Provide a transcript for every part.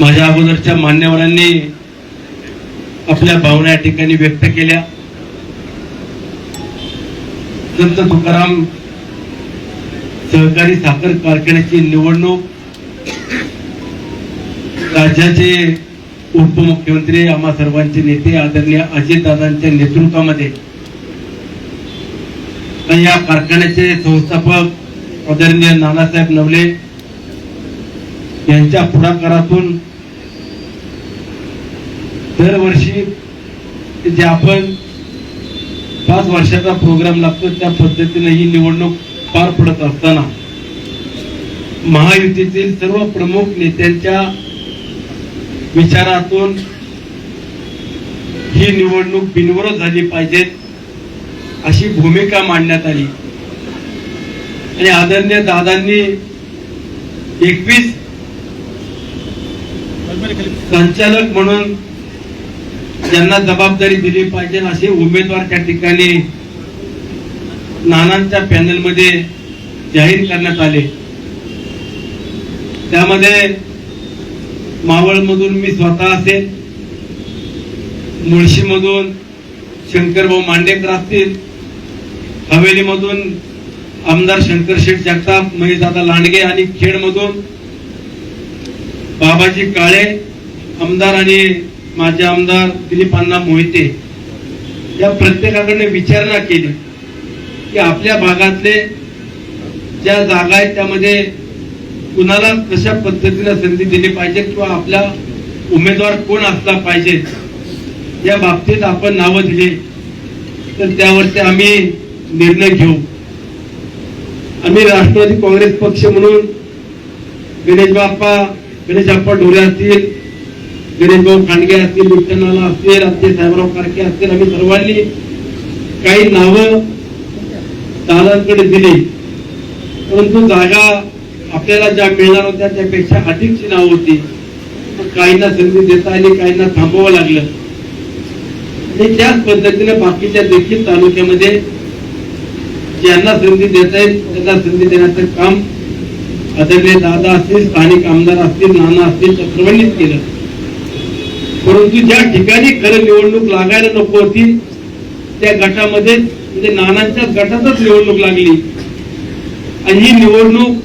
माझ्या अगोदरच्या मान्यवरांनी आपल्या भावना या ठिकाणी व्यक्त केल्या. संत तुकाराम सहकारी साखर कारखान्याची निवडणूक राज्याचे उपमुख्यमंत्री आम्हा सर्वांचे नेते आदरणीय अजितदादांच्या नेतृत्वामध्ये या कारखान्याचे संस्थापक आदरणीय नानासाहेब नवले यांच्या पुढाकारातून दरवर्षी जे आपण पाच वर्षाचा प्रोग्राम लागतो त्या पद्धतीने ही निवडणूक पार पडत असताना महायुतीतील सर्व प्रमुख नेत्यांच्या विचारातून ही निवडणूक बिनविरोध झाली पाहिजेत अशी भूमिका मांडण्यात आली. आणि आदरणीय दादांनी एकवीस संचालक म्हणून ज्यांना जबाबदारी दिली पाहिजे असे उमेदवार त्या ठिकाणी नानांच्या पॅनलमध्ये जाहीर करण्यात आले. त्यामध्ये मावळ मधून मी स्वतः असेल मुळशी मधून शंकरभाऊ मांडेकर असतील हवेली मधून आमदार शंकर शेठ जगताप महेशदादा लांडगे आणि खेड मधून बाबाजी काळे आमदार आणि माझे आमदार दिलीप अण्णा मोहिते या प्रत्येकाकडे विचारणा केली की आपल्या भागातले ज्या जागा आहेत त्यामध्ये कुणाला कशा पद्धतीने संधी दिली पाहिजे किंवा आपला उमेदवार कोण असला पाहिजे या बाबतीत आपण नावं दिली. तर त्यावरती आम्ही निर्णय घेऊ. आम्ही राष्ट्रवादी काँग्रेस पक्ष म्हणून गणेश बाप्पा गणेश बाप्पा ढोरे असतील गणेश भाऊ खांडगे असतील विठ्ठलाला असतील आमचे साहेबराव कारके असतील आम्ही सर्वांनी काही नावं दादांकडे दिली. परंतु जागा आपल्याला ज्या मिळणार होत्या त्यापेक्षा अधिकची नावं होती. काहींना संधी देता आली काहींना थांबवावं लागलं. आणि त्याच पद्धतीने बाकीच्या देखील तालुक्यामध्ये ज्यांना संधी देता येईल त्यांना संधी देण्याचं काम आदरणीय दादा असतील स्थानिक आमदार असतील नाना असतील त्या सर्वांनीच केलं. परंतु ज्या ठिकाणी खरं निवडणूक लागायला नको होती त्या गटामध्ये म्हणजे नानांच्या गटातच निवडणूक लागली. आणि ही निवडणूक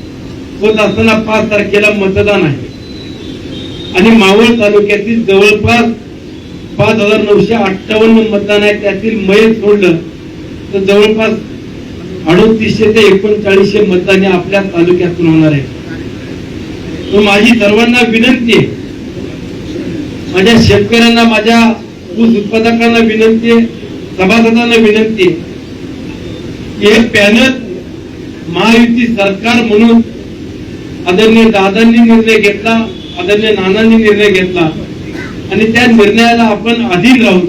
होत असताना पाच तारखेला मतदान आहे. आणि मावळ तालुक्यातील जवळपास पाच हजार नऊशे अठ्ठावन्न मतदान आहे. त्यातील मयत सोडलं तर जवळपास अडोतीसशे ते एकोणचाळीसशे मतदान हे आपल्या तालुक्यातून होणार आहे. तर माझी सर्वांना विनंती आहे माझ्या शेतकऱ्यांना माझ्या ऊस उत्पादकांना विनंती आहे सभासदांना विनंती आहे हे पॅनल महायुती सरकार म्हणून आदरणीय दादांनी निर्णय घेतला आदरणीय नानांनी निर्णय घेतला. आणि त्या निर्णयाला आपण अधीन राहून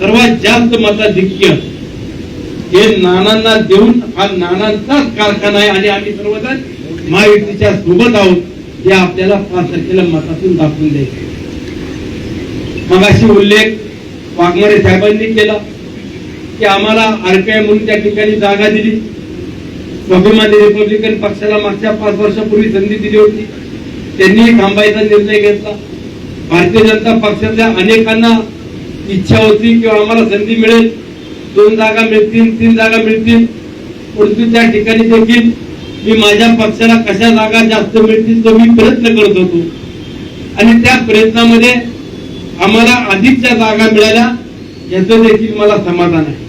सर्वात जास्त मताधिक्य हे नानांना देऊन हा नानांचाच कारखाना आहे आणि आम्ही सर्वजण महायुतीच्या सोबत आहोत हे आपल्याला पाच तारखेला मतातून दाखवून द्यायचं मगाशी उल्लेख वाघमारे साहेबांनी केला की आम्हाला आरपीआय म्हणून त्या ठिकाणी जागा दिली. स्वाभिमानी रिपब्लिकन पक्षाला मागच्या पाच वर्षापूर्वी संधी दिली होती. त्यांनी थांबायचा निर्णय घेतला. भारतीय जनता पक्षातल्या अनेकांना इच्छा होती किंवा आम्हाला संधी मिळेल. दोन जागा मिळतील तीन जागा मिळतील. परंतु त्या ठिकाणी देखील मी माझ्या पक्षाला कशा जागा जास्त मिळतील तो मी प्रयत्न करत होतो. आणि त्या प्रयत्नामध्ये आम्हाला अधिकच्या जागा मिळाल्या याच देखील मला समाधान आहे.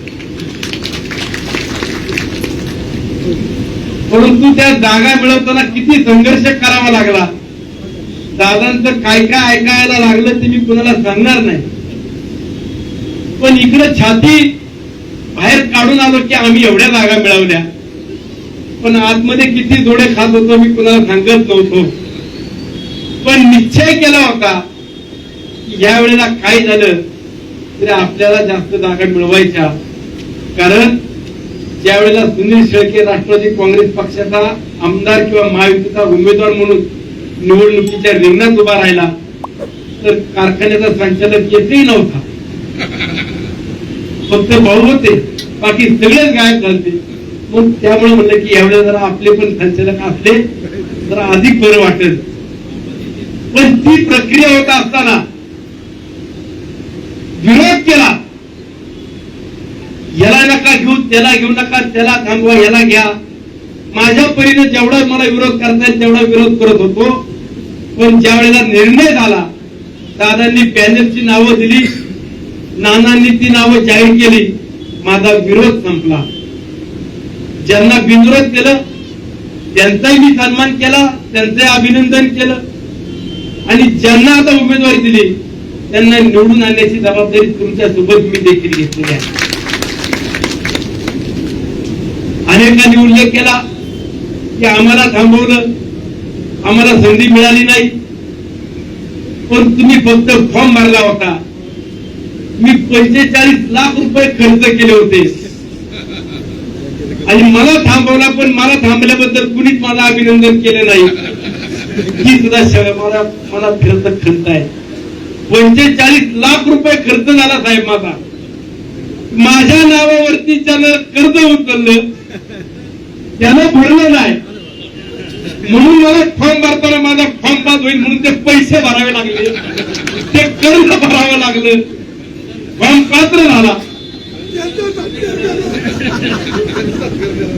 परंतु त्या जागा मिळवताना किती संघर्ष करावा लागला? दादांचं काय काय ऐकायला लागलं ते मी कुणाला सांगणार नाही. पण इकडे छाती बाहेर काढून आलो की आम्ही एवढ्या जागा मिळवल्या. पण आतमध्ये किती जोडे खात होतो मी कुणाला सांगत नव्हतो. पण निश्चय केला होता या वेळेला काय झालं? तरी आपल्याला जास्त जागा मिळवायच्या. कारण ज्या वेळेला सुनील शेळके राष्ट्रवादी काँग्रेस पक्षाचा आमदार किंवा महायुतीचा उमेदवार म्हणून निवडणुकीच्या रिंगणात उभा राहिला तर कारखान्याचा संचालक येतही नव्हता. फक्त भाऊ होते बाकी सगळेच गायब झाले मग त्यामुळे म्हणलं की एवढ्या जरा आपले पण संचालक असले जरा अधिक बरं वाटेल. पण ती प्रक्रिया होत असताना विरोध केला. याला नका घेऊ त्याला घेऊ नका त्याला थांबवा याला घ्या. माझ्या परीने जेवढा मला विरोध करता येईल तेवढा विरोध करत होतो. पण ज्या वेळेला निर्णय झाला दादांनी पॅनलची नावं दिली नानांनी ती नावं जाहीर केली माझा विरोध संपला. ज्यांना बिनविरोध केलं त्यांचाही मी सन्मान केला त्यांचे अभिनंदन केलं. आणि ज्यांना आता उमेदवारी दिली त्यांना निवडून आणण्याची जबाबदारी तुमच्यासोबत मी देखील घेतलेली आहे. अनेकांनी उल्लेख केला की आम्हाला थांबवलं आम्हाला संधी मिळाली नाही. पण तुम्ही फक्त फॉर्म भरला होता. मी पंचेचाळीस लाख रुपये खर्च केले होते. आणि मला थांबवला पण मला थांबल्याबद्दल कुणीच मला अभिनंदन केलं नाही. ही सुद्धा मला मला फिरत खंत आहे. पंचेचाळीस लाख रुपये खर्च झाला साहेब माझा. माझ्या नावावरती त्यानं कर्ज उचललं त्यानं भरलं नाही. म्हणून मला फॉर्म भरताना माझा फॉर्म पास होईल म्हणून ते पैसे भरावे लागले. ते कर्ज भरावं लागलं. फॉर्म पात्र झाला.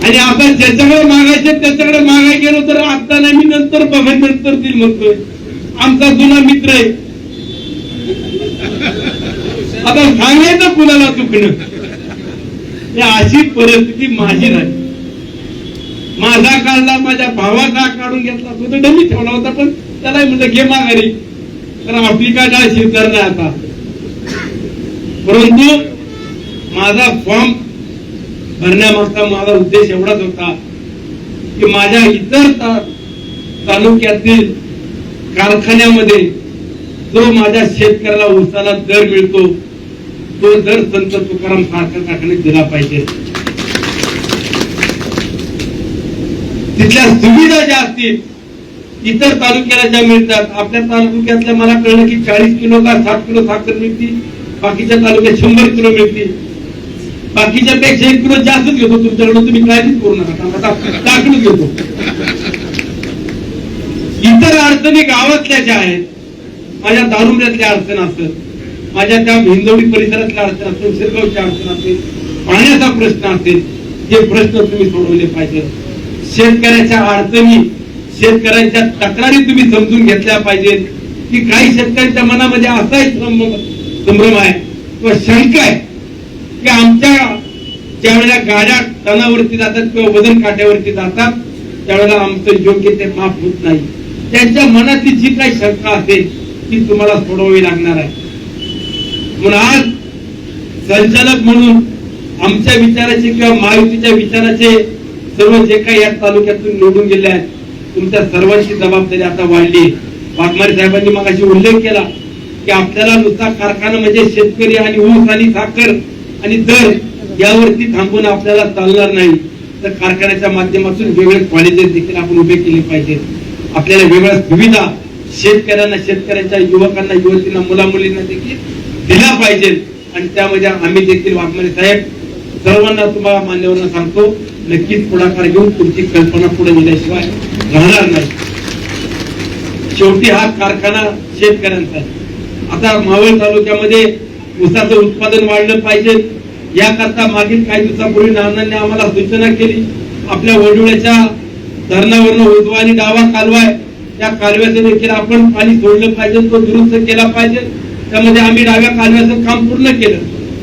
आणि आता ज्याच्याकडे मागायचे त्याच्याकडे मागाय गेलो तर आता नाही मी नंतर बघा नंतर दिल म्हणतोय. आमचा जुना मित्र आहे. आता सांगायचं कुणाला चुकणं? अशी परिस्थिती माझी नाही. माझा काढला माझ्या भावाचा काढून घेतला. तो तर डमी ठेवला होता पण त्याला म्हणलं घे माघारी. तर आपली काय नाही आता. परंतु माझा फॉर्म भरण्यामागचा माझा उद्देश एवढाच होता की माझ्या इतर तालुक्यातील कारखान्यामध्ये जो माझ्या शेतकऱ्याला उसाला दर मिळतो तो दर संत तुकाराम साखर कारखान्यात दिला पाहिजे तिथल्या सुविधा ज्या असतील इतर तालुक्याला ज्या मिळतात आपल्या तालुक्यातल्या मला कळलं की चाळीस किलो का साठ किलो साखर मिळते बाकीच्या तालुक्यात शंभर किलो मिळतील बाकीच्या पेक्षा एक किलो जास्तच घेतो तुमच्याकडे तुम्ही काळजीच करू नका टाकून घेतो. इतर अडचणी गावातल्या ज्या आहेत माझ्या दारुम्यातल्या अडचण असत माझ्या त्या हिंदवडी परिसरातल्या अडचण असेल शिरगावच्या अडचण असेल पाण्याचा प्रश्न असेल हे प्रश्न तुम्ही सोडवले पाहिजे. शेतकऱ्याच्या अडचणी शेतकऱ्यांच्या तक्रारी तुम्ही समजून घेतल्या पाहिजेत. की काही शेतकऱ्यांच्या मनामध्ये असाही संभ्रम संभ्रम आहे किंवा शंका आहे की आमच्या ज्या वेळेला गाड्या तणावरती जातात किंवा वजन काट्यावरती जातात त्यावेळेला आमचं योग्य ते माफ होत नाही. त्यांच्या मनातली जी काही शंका असेल ती तुम्हाला सोडवावी लागणार आहे. म्हणून आज संचालक म्हणून आमच्या विचाराचे किंवा महायुतीच्या विचाराचे सर्व जे काही या तालुक्यातून निवडून गेले आहेत तुमच्या सर्वांची जबाबदारी आता वाढली. वाघमारे साहेबांनी मगाशी उल्लेख केला की आपल्याला नुसता कारखाना म्हणजे शेतकरी आणि ऊस आणि साखर आणि दर यावरती थांबून आपल्याला चालणार नाही. तर कारखान्याच्या माध्यमातून वेगळे कॉलेजेस देखील आपण उभे केले पाहिजेत. आपल्याला वेगळ्या सुविधा शेतकऱ्यांना शेतकऱ्यांच्या युवकांना युवतींना मुला मुलींना देखील दिल्या पाहिजेत आणि त्यामध्ये आम्ही देखील वाघमारे साहेब सर्वांना तुम्हाला मान्यवरांना सांगतो नक्कीच पुढाकार घेऊन तुमची कल्पना पुढे नेल्याशिवाय राहणार नाही. शेवटी हा कारखाना शेतकऱ्यांचा आता मावळ तालुक्यामध्ये ऊसाचं उत्पादन वाढलं पाहिजे. याकरता मागील काही दिवसापूर्वी नानांनी आम्हाला सूचना केली. आपल्या वडुळ्याच्या धरणावरनं उजवा आणि डावा कालवा आहे. त्या कालव्याचं देखील आपण पाणी सोडलं पाहिजे तो दुरुस्त केला पाहिजे. त्यामध्ये आम्ही डाव्या कालव्याचं काम पूर्ण केलं.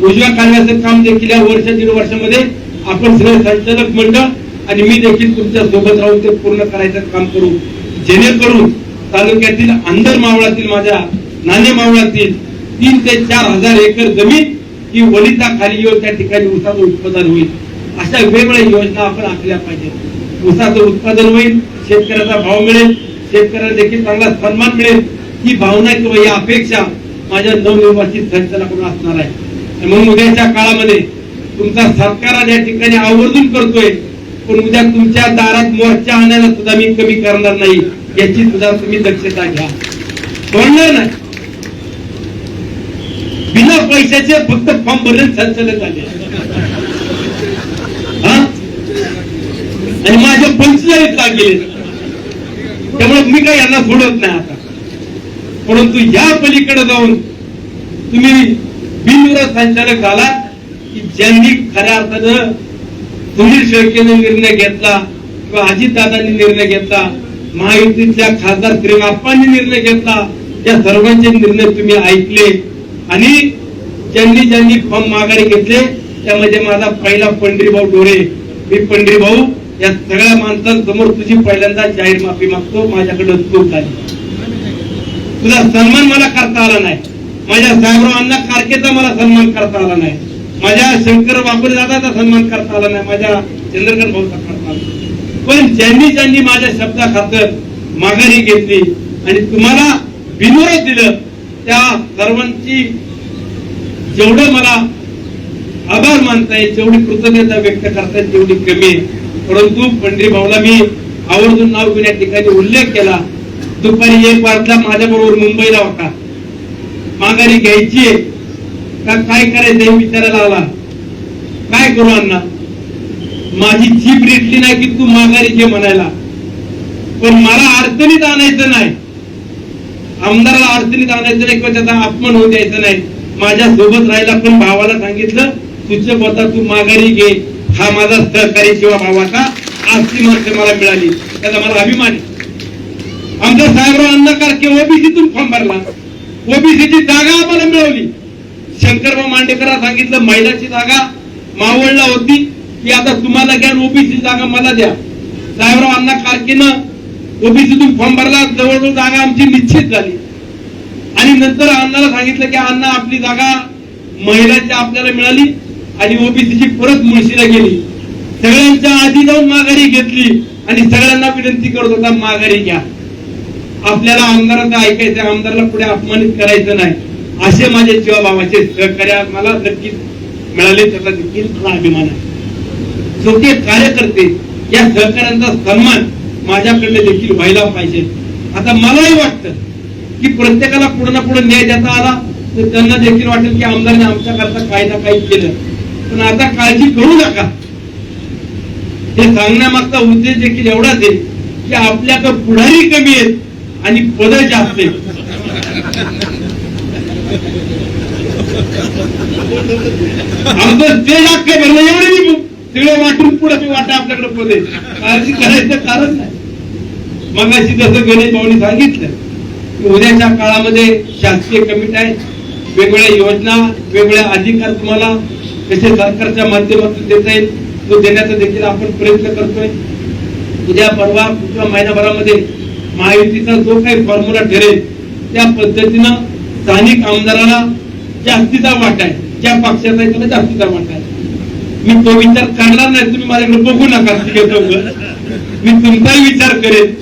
उजव्या कालव्याचं काम देखील या वर्ष दीड वर्षामध्ये आपण सगळे संचालक मंडळ आणि मी देखील तुमच्यासोबत राहून ते पूर्ण करायचं काम करू. जेणेकरून तालुक्यातील अंदर मावळातील माझ्या नाणे मावळातील तीन ते चार हजार एकर जमीन ही वलिता खाली येऊन त्या ठिकाणी ऊसाचं उत्पादन होईल. अशा वेगवेगळ्या योजना आपण आखल्या पाहिजेत. ऊसाचं उत्पादन होईल शेतकऱ्याचा भाव मिळेल शेतकऱ्याला देखील चांगला सन्मान मिळेल. ही भावना किंवा ही अपेक्षा माझ्या नवनिर्वाचित संचालकाकडून असणार आहे? आणि म्हणून उद्याच्या काळामध्ये तुमचा सत्कार आज या ठिकाणी आवर्जून करतोय. पण उद्या तुमच्या दारात मोर्चा आणायला सुद्धा मी कमी करणार नाही याची सुद्धा तुम्ही दक्षता घ्या. सोडणार नाही. बिना पैशाचे फक्त फॉर्म भरले संचालक झाले हा? आणि माझ्या पंचायत लागले त्यामुळे मी काय यांना सोडत नाही आता. परंतु या पलीकडे जाऊन तुम्ही बिनविरोध संचालक झाला की ज्यांनी खऱ्या अर्थानं सुनील शेळकेने निर्णय घेतला किंवा अजितदादांनी निर्णय घेतला महायुतीतल्या खासदार श्रीमाप्पांनी निर्णय घेतला त्या सर्वांचे निर्णय तुम्ही ऐकले आणि ज्यांनी ज्यांनी फॉर्म माघारी घेतले त्यामध्ये माझा पहिला पंढरीभाऊ डोरे मी पंढरीभाऊ या सगळ्या माणसांसमोर तुझी पहिल्यांदा जाहीर माफी मागतो माझ्याकडे चूक झाली तुझा सन्मान मला करता आला नाही. माझ्या साहेबरावांना कारकेचा मला सन्मान करता आला नाही. माझ्या शंकर बापूर दादाचा सन्मान करता आला नाही. माझ्या चंद्रकांत भाऊचा करता आला पण ज्यांनी ज्यांनी माझ्या शब्दा खातर माघारी घेतली आणि तुम्हाला बिनविरोध दिलं त्या सर्वांची जेवढं मला आभार मानता येईल जेवढी कृतज्ञता व्यक्त करता येईल तेवढी कमी परंतु पंढरी भाऊला मी आवर्जून नाव घेऊन या ठिकाणी उल्लेख केला. दुपारी एक वाजता माझ्या बरोबर मुंबईला होता. माघारी घ्यायची आहे. का काय करायचं हे विचारायला आला. काय करू अण्णा? माझी जीप रेटली नाही की तू माघारी घे म्हणायला. पण मला अडचणीत आणायचं नाही. आमदाराला अडचणीत आणायचं नाही किंवा त्याचा अपमान होऊ द्यायचं नाही. माझ्या सोबत राहायला पण भावाला सांगितलं तुझं पोता तू माघारी घे. हा माझा सहकारी किंवा भावाचा आस्ती माणसं मला मिळाली. त्याचा मला अभिमान आहे. आमच्या साहेबराव अण्णा कारके ओबीसीतून फॉर्म भरला. ओबीसीची जागा आम्हाला मिळवली. शंकरराव मांडेकरांना सांगितलं महिलाची जागा मावळला होती की आता तुम्हाला घ्या ओबीसी जागा मला द्या. साहेबराव अण्णा कारकेनं ओबीसीतून फॉर्म भरला जवळजवळ जागा आमची निश्चित झाली. आणि नंतर अण्णाला सांगितलं की अण्णा आपली जागा महिलाची आपल्याला मिळाली आणि ओबीसीची परत मुळशीला गेली. सगळ्यांच्या आधी जाऊन माघारी घेतली आणि सगळ्यांना विनंती करत होता माघारी घ्या. आपल्याला आमदाराचं ऐकायचं आमदाराला पुढे अपमानित करायचं नाही. असे माझे जीवाभावाचे सहकार्य मला नक्कीच मिळाले त्याचा देखील मला अभिमान आहे. छोटे कार्यकर्ते या सहकार्यांचा सन्मान माझ्याकडे देखील व्हायला पाहिजे. आता मलाही वाटतं की प्रत्येकाला पुढे ना पुढे न्याय देता आला तर त्यांना देखील वाटेल की आमदाराने आमच्याकरता काही ना काही केलं. पण आता काळजी करू नका. हे सांगण्यामागचा उद्देश देखील एवढाच आहे की आपल्याकडे पुढारी कमी आहेत. आणि पद जास्त आमचं ते वाक्य भरलं एवढे मी वाटून पुढे मी वाटा आपल्याकडे पद काळजी करायचं कारण नाही. मग अशी जसं गणेश भाऊनी सांगितलं की उद्याच्या काळामध्ये शासकीय कमिटी आहे. वेगवेगळ्या योजना वेगवेगळ्या अधिकार तुम्हाला कसे सरकारच्या माध्यमातून देता येईल तो देण्याचा देखील आपण प्रयत्न करतोय. उद्या परवा पुढच्या महिनाभरामध्ये महायुतीचा जो काही फॉर्म्युला ठरेल त्या पद्धतीनं स्थानिक आमदाराला जास्तीचा वाटा आहे. ज्या पक्षाचा आहे त्याला जास्तीचा वाटा आहे. मी तो विचार करणार नाही तुम्ही माझ्याकडे बघू नका मी तुमचाही विचार करेन.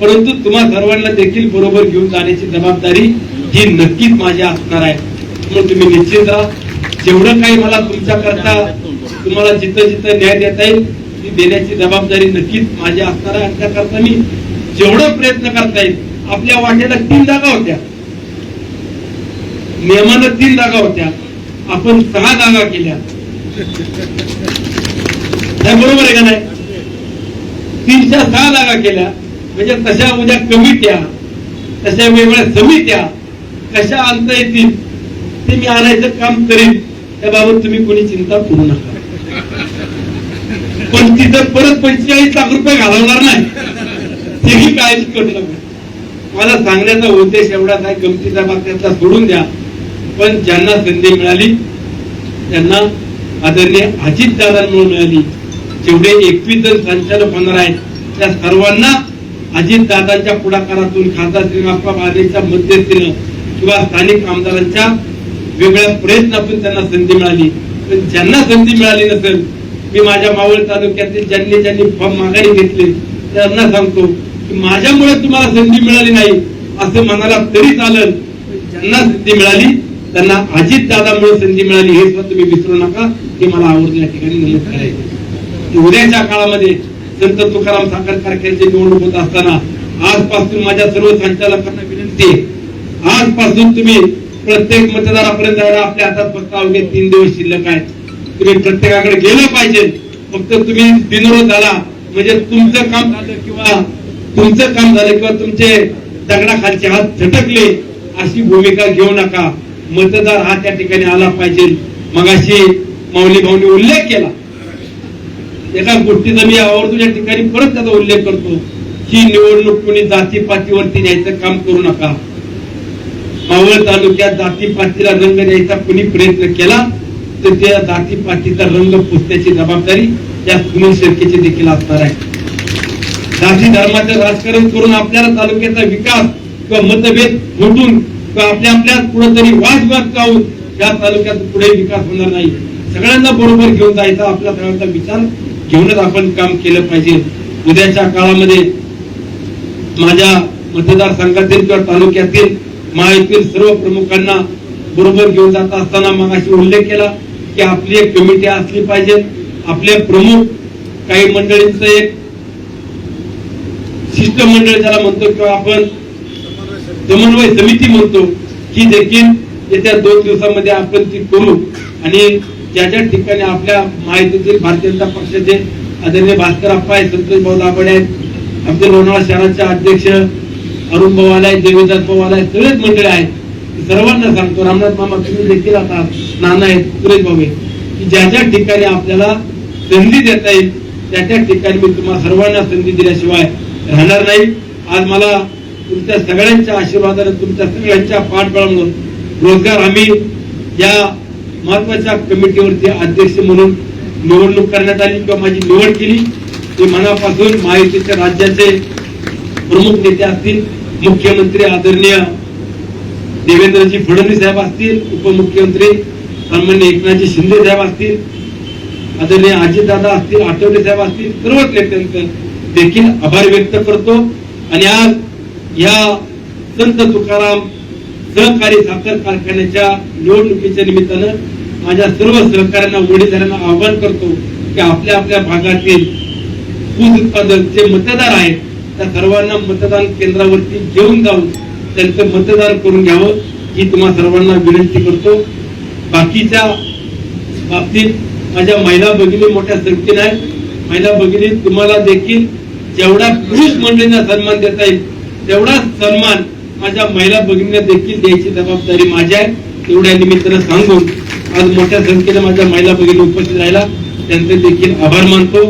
परंतु तुम्हा सर्वांना देखील बरोबर घेऊन जाण्याची जबाबदारी ही नक्कीच माझी असणार आहे. म्हणून तुम्ही निश्चित राहा. जेवढं काही मला तुमच्या करता तुम्हाला जिथं जिथं न्याय देता येईल ती देण्याची जबाबदारी नक्कीच माझी असणार आहे. आणि त्याकरता मी जेवढं प्रयत्न करता येईल आपल्या वाटेला तीन जागा होत्या. नियमानं तीन जागा होत्या. आपण सहा जागा केल्या. बरोबर आहे का नाही? तीनच्या सहा जागा केल्या. म्हणजे तशा उद्या कमिट्या तशा वेगवेगळ्या समित्या कशा आणता येतील ते मी आणायचं काम करीन. त्याबाबत तुम्ही कोणी चिंता करू नका. पण तिथं परत पंचेचाळीस लाख रुपये घालवणार नाही. तेही काळजी करू नका मला सांगण्याचा उद्देश एवढाच आहे गमतीचा भाग त्यातला सोडून द्या. पण ज्यांना संधी मिळाली त्यांना आदरणीय अजित दादांमुळे मिळाली. जेवढे एकवीस जण संचालक होणार आहेत त्या सर्वांना अजित दादांच्या पुढाकारातून खासदार श्रीनिवासबा बागेच्या मध्यस्थीनं किंवा स्थानिक आमदारांच्या वेगळ्या प्रयत्नातून त्यांना संधी मिळाली. पण ज्यांना संधी मिळाली नसेल मी माझ्या मावळ तालुक्यातील ज्यांनी ज्यांनी फॉर्म माघारी घेतले त्यांना सांगतो माझ्यामुळे तुम्हाला संधी मिळाली नाही असं म्हणाला तरी चालत ज्यांना संधी मिळाली त्यांना अजित दादामुळे संधी मिळाली हे सुद्धा तुम्ही विसरू नका. हे मला आवडलं या ठिकाणी नमूद करायचे उद्याच्या काळामध्ये संत तुकाराम साखर कारखान्याची निवडणूक होत असताना आजपासून माझ्या सर्व संचालकांना विनंती आहे. आजपासून तुम्ही प्रत्येक मतदारापर्यंत जायला आपल्या हातात फक्त अवघे तीन दिवस शिल्लक आहेत. तुम्ही प्रत्येकाकडे गेलं पाहिजे. फक्त तुम्ही बिनरोध झाला म्हणजे तुमचं काम झालं किंवा तुमचं काम झालं किंवा तुमचे दगडाखालचे हात झटकले अशी भूमिका घेऊ नका. मतदार हा त्या ठिकाणी आला पाहिजे. मगाशी माऊली भाऊनी उल्लेख केला. एका गोष्टीचा मी आवर्जून या ठिकाणी परत त्याचा उल्लेख करतो. ही निवडणूक कोणी जातीपातीवरती न्यायचं काम करू नका. मावळ तालुक्यात जातीपातीला रंग द्यायचा कुणी प्रयत्न केला तर त्या जातीपातीचा रंग पुसण्याची जबाबदारी या सुनील शेळकेची देखील असणार आहे. जाती धर्माचं राजकारण करून आपल्याला तालुक्याचा विकास किंवा मतभेद मोठून किंवा आपल्या आपल्या कुठेतरी वादविवाद लावून या तालुक्यात पुढे विकास होणार नाही. सगळ्यांना बरोबर घेऊन जायचा आपला सगळ्यांचा विचार घेऊनच आपण काम केलं पाहिजे. उद्याच्या काळामध्ये माझ्या मतदारसंघातील किंवा तालुक्यातील महायुतील सर्व प्रमुखांना बरोबर घेऊन जात असताना मग अशी उल्लेख केला की आपली एक कमिटी असली पाहिजे. आपले प्रमुख काही मंडळींचं एक शिष्टमंडळ ज्याला म्हणतो किंवा आपण समन्वय समिती म्हणतो ही देखील येत्या दोन दिवसामध्ये आपण ती करू. आणि ज्या ज्या ठिकाणी आपल्या माहितीतील भारतीय जनता पक्षाचे आदरणीय भास्कर अप्पा आहेत संतोष भाऊ दाभडे आहेत आमचे लोणावळा शहराचे अध्यक्ष अरुण पवार आहेत देवीदास पवार आहेत सगळेच मंडळी आहेत. सर्वांना सांगतो रामनाथ मामा तुम्ही देखील आता नाना आहेत सुरेश भाऊ आहेत की ज्या ज्या ठिकाणी आपल्याला संधी देता येईल त्या त्या ठिकाणी मी तुम्हाला सर्वांना संधी दिल्याशिवाय राहणार नाही. आज मला तुमच्या सगळ्यांच्या आशीर्वादाने तुमच्या सगळ्यांच्या पाठबळामुळे रोजगार हमी या महत्त्वाच्या कमिटीवरती अध्यक्ष म्हणून निवडणूक करण्यात आली किंवा माझी निवड केली. ते मनापासून महायुतीच्या राज्याचे प्रमुख नेते असतील मुख्यमंत्री आदरणीय देवेंद्रजी फडणवीस साहेब असतील उपमुख्यमंत्री सन्मान्य एकनाथजी शिंदे साहेब असतील आदरणीय अजितदादा असतील आठवले साहेब असतील सर्वच नेत्यांचं देखील आभार व्यक्त करतो. आणि आज या संत तुकाराम सहकारी साखर कारखान्याच्या निवडणुकीच्या निमित्तानं माझ्या सर्व सहकाऱ्यांना वडीलधाऱ्यांना आवाहन करतो की आपल्या आपल्या भागातील ऊस उत्पादक जे मतदार आहेत त्या सर्वांना मतदान केंद्रावरती घेऊन जाऊन त्यांचं मतदान करून घ्यावं ही तुम्हा सर्वांना विनंती करतो. बाकीच्या बाबतीत माझ्या महिला भगिनी मोठ्या संख्येने आहेत. महिला भगिनी तुम्हाला देखील जेवढा पुरुष मंडळींना सन्मान देता येईल तेवढा सन्मान माझ्या महिला भगिनींना देखील द्यायची जबाबदारी माझी आहे. तेवढ्या निमित्तानं सांगून आज मोठ्या संख्येने माझ्या महिला भगिनी उपस्थित राहिला. त्यांचे देखील आभार मानतो.